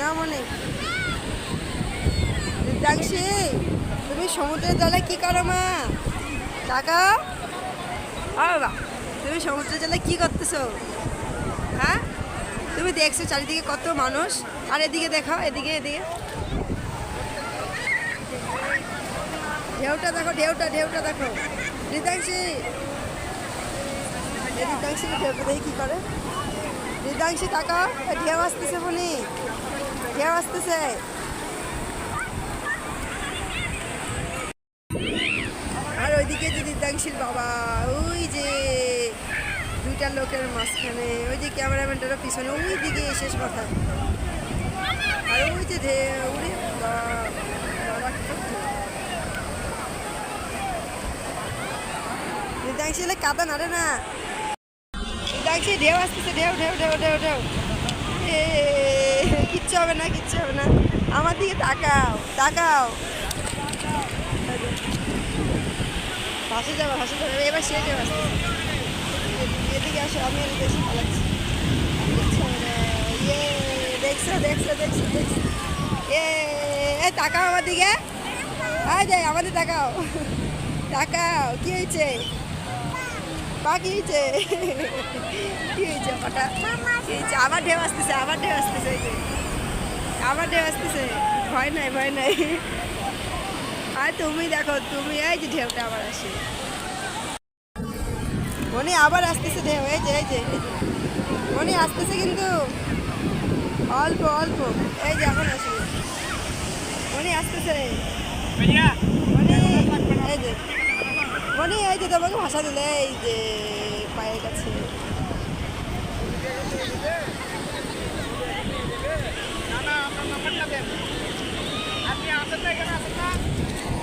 না মনে। রিদ্রাংশী তুমি সমুদ্রের জলে কি করো মা? টাকা ও বাবা, তুমি সমুদ্রের জলে কি করতেছো? হ্যাঁ? তুমি দেখছ চারিদিকে কত মানুষ? আর এদিকে দেখো এদিকে এদিকে। ঢেউটা দেখো, ঢেউটা ঢেউটা দেখো। এই রিদ্রাংশী ঢেউটা দেখি কি করে। রিদ্রাংশী টাকা ঢেউ আসতেছে বনি ঢেউ আসতেছে আর ওইদিকে যে রিদ্রাংশীর বাবা, ওই যে দুইটা লোকের মাঝখানে ওই যে ক্যামেরাম্যানটারও পিছনে ওই দিকে শেষ কথা। আর ওই যে বাবা কি করছে? কাদা নাড়ে না। রিদ্রাংশী ঢেউ আসতেছে, ঢেউ ঢেউ ঢেউ ঢেউ ঢেউ। কিচ্ছু হবে না, কিচ্ছু হবে না। আমার দিকে তাকাও তাকাও। ভাসে যাবে ভাসে যাবে, এবার সে আসতেছে এদিকে আসো আমি এদিকে এসে পালাচ্ছি দেখছ দেখছ দেখছ দেখছ। এ তাকাও আমার দিকে। আয় যাই আমাদের তাকাও। তাকাও, কি হয়েছে? পা কি হয়েছে? আবার ঢেউ আসতেছে আবার ঢেউ আসতেছে এই যে। আবার ঢেউ আসতেছে। ভয় নাই ভয় নাই। আর তুমি দেখো তুমি এই যে ঢেউটা আবার আসে। মনে আবার আসতেছে ঢেউ এই যে এই যে। মনে আসতেছে কিন্তু অল্প অল্প। এই যে এখন আসবে মনে আসতেছে। মনে এই যে। মনে এই যে তোমাকে ভাষা দিলে এই যে Saklay ka na, saklay!